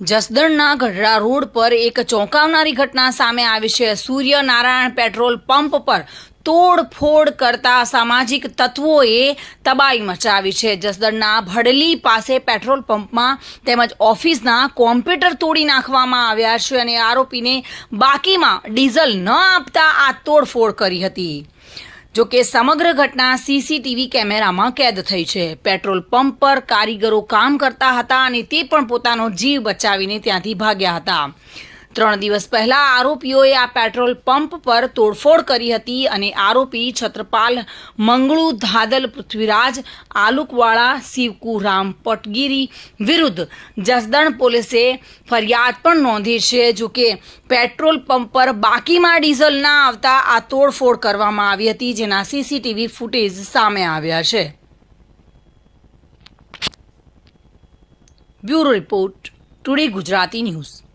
જસદણના Gadhada road પર એક ચોંકાવનારી ઘટના સામે આવી છે. સૂર્યનારાયણ પેટ્રોલ પંપ પર તોડફોડ કરતા સામાજિક તત્વોએ તબાહી મચાવી છે. જસદણના ભડલી પાસે પેટ્રોલ પંપમાં તેમજ ઓફિસના કોમ્પ્યુટર તોડી નાખવામાં આવ્યા છે અને આરોપીને બાકીમાં ડીઝલ ન આપતા આ તોડફોડ કરી હતી. જો કે સમગ્ર ઘટના સીસીટીવી કેમેરામાં કેદ થઈ છે. પેટ્રોલ પંપ પર કારીગરો કામ કરતા હતા અને તે પણ પોતાનો જીવ બચાવીને ત્યાંથી ભાગ્યા હતા. ત્રણ દિવસ પહેલા આરોપીઓએ આ પેટ્રોલ પંપ પર તોડફોડ કરી હતી અને આરોપી છત્રપાલ મંગળુ, ધાદલ, પૃથ્વીરાજ, આલુકવાળા શિવકુ રામ પટગીરી વિરુદ્ધ જસદણ પોલીસે ફરિયાદ પણ નોંધી છે. જો કે પેટ્રોલ પંપ પર બાકીમાં ડીઝલ ના આવતા આ તોડફોડ કરવામાં આવી હતી, જેના સીસીટીવી ફૂટેજ સામે આવ્યા છે. Bureau report, today Gujarati news.